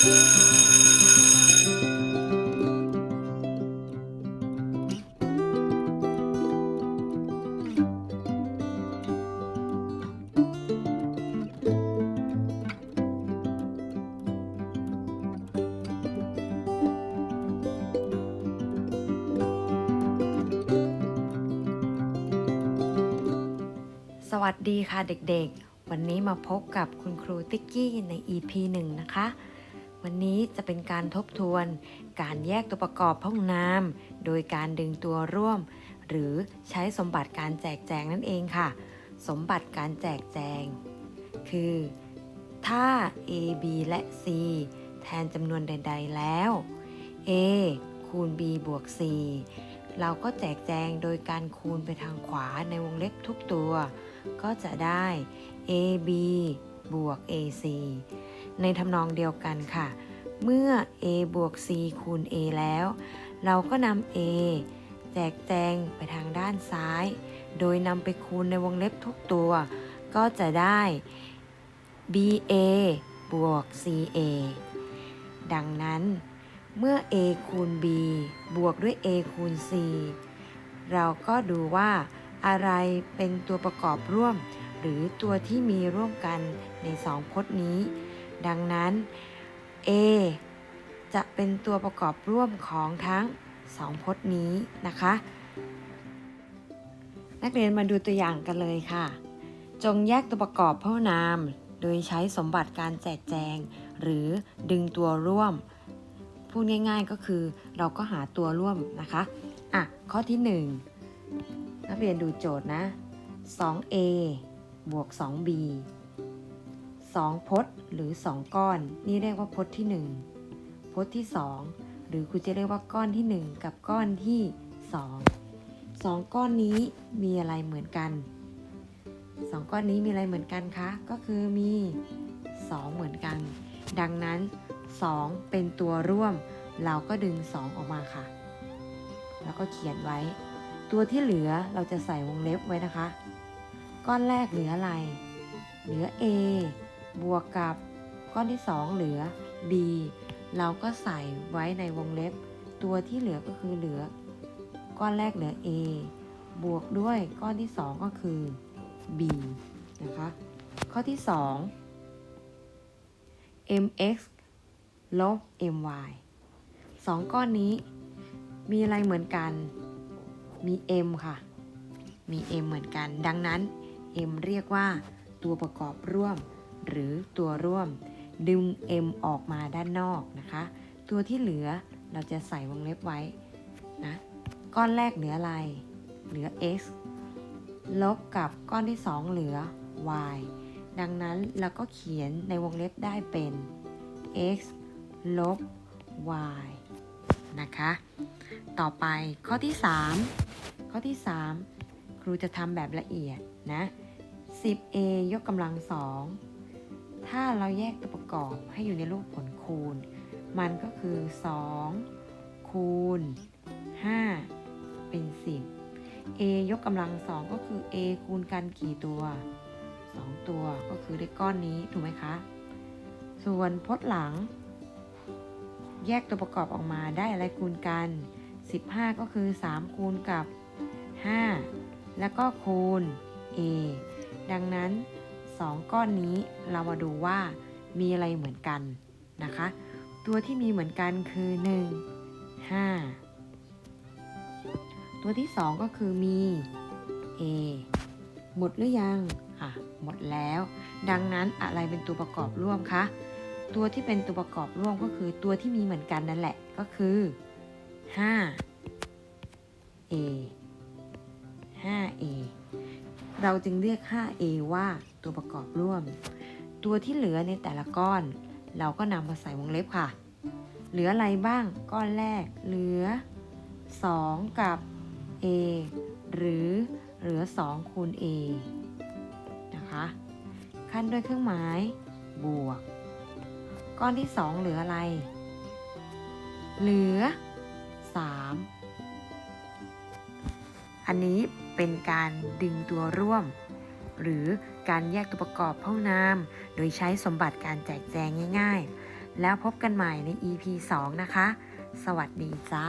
สวัสดีค่ะเด็กๆ วันนี้มาพบกับคุณครูติ๊กกี้ใน EP 1 นะคะ วันนี้จะเป็นการทบทวน การแยกตัวประกอบห้องน้ำโดยการดึงตัวร่วม หรือใช้สมบัติการแจกแจงนั่นเองค่ะ สมบัติการแจกแจง คือ ถ้า a b และ c แทนจำนวนใด ๆ แล้ว a คูณ b บวก c เราก็แจกแจงโดยการคูณไปทางขวาในวงเล็บทุกตัว ก็จะได้ ab บวก ac ในทำนองเดียวกันค่ะ เมื่อ a บวก c คูณ a แล้ว เราก็นำ a แจกแจงไปทางด้านซ้าย โดยนำไปคูณในวงเล็บทุกตัว ก็จะได้ ba บวก ca ดังนั้นเมื่อ a คูณ b บวกด้วย a คูณ c เราก็ดูว่าอะไรเป็นตัวประกอบร่วม หรือตัวที่มีร่วมกันในสองพจน์นี้ ดังนั้น a จะเป็นตัวประกอบร่วมของทั้งสองพจน์นี้นะคะ นักเรียนมาดูตัวอย่างกันเลยค่ะ จงแยกตัวประกอบพ่อนาม โดยใช้สมบัติการแจกแจง หรือดึงตัวร่วม พูดง่ายๆก็คือเราก็หาตัวร่วมนะคะ อะ ข้อที่ 1 นักเรียนดูโจทย์นะ 2a บวก 2b 2พจน์หรือ 2 ก้อน นี่เรียกว่าพจน์ที่ 1พจน์ที่ 2 หรือคุณจะเรียกว่าก้อนที่ 1 กับก้อนที่ 2 2 ก้อนนี้มีอะไรเหมือนกัน 2 ก้อนนี้มีอะไรเหมือนกันคะ ก็คือมี 2 เหมือนกัน ดังนั้น 2 เป็นตัวร่วม เราก็ดึง 2 ออกมาค่ะ แล้วก็เขียนไว้ ตัวที่เหลือเราจะใส่วงเล็บไว้นะคะ ก้อนแรกเหลืออะไร เหลือ a บวกกับก้อนที่ 2 เหลือ b เราก็ใส่ไว้ในวงเล็บ ตัวที่เหลือก็คือเหลือ ก้อนแรกเหลือ a บวกด้วยก้อนที่ 2 ก็คือ b นะคะ ข้อที่ 2 mx ลบ my สองก้อนนี้ มีอะไรเหมือนกัน มี m ค่ะ มี m เหมือนกัน ดังนั้น m เรียกว่าตัวประกอบร่วม หรือตัวร่วม ดึง m ออกมาด้านนอกนะคะ ตัวที่เหลือเราจะใส่วงเล็บไว้นะก้อนแรกเหลืออะไร เหลือ x ลบกับก้อนที่ 2 เหลือ y ดังนั้นเราก็เขียนในวงเล็บได้เป็น x ลบ y นะคะ ต่อไปข้อที่ 3 ข้อที่ 3 ครูจะทำแบบละเอียดนะ 10a ยกกำลังสอง ถ้าเราแยกตัวประกอบให้อยู่ในรูปผลคูณ มันก็คือ 2 คูณ 5 เป็น 10 a ยกกำลังสองก็คือ a คูณกันกี่ตัว 2 ตัวก็คือได้ก้อนนี้ถูกไหมคะ ส่วนพจน์หลัง แยกตัวประกอบออกมาได้อะไรคูณกัน 15 ก็คือ 3 คูณกับ 5 แล้วก็คูณ a ดังนั้น 2 ก้อนนี้เรามาดูว่ามีอะไรเหมือนกันนะคะ ตัวที่มีเหมือนกันคือ 1 5 ตัวที่ 2 ก็คือมี a หมดหรือยัง อะ หมดแล้ว ดังนั้นอะไรเป็นตัวประกอบร่วมคะ ตัวที่เป็นตัวประกอบร่วมก็คือตัวที่มีเหมือนกันนั่นแหละ ก็คือ 5a 5a เราจึงเรียก 5a ว่าตัวประกอบร่วม ตัวที่เหลือในแต่ละก้อน เราก็นำมาใส่วงเล็บค่ะ เหลืออะไรบ้างก้อนแรกเหลือ 2 กับ a หรือเหลือ 2 คูณ a นะคะขั้นด้วยเครื่องหมาย บวก ก้อนที่ 2 เหลืออะไร เหลือ 3 อันนี้ เป็นการดึงตัวร่วม หรือการแยกตัวประกอบห้องน้ำโดยใช้สมบัติการแจกแจงง่าย ๆ แล้วพบกันใหม่ใน EP 2 นะคะ สวัสดีจ้า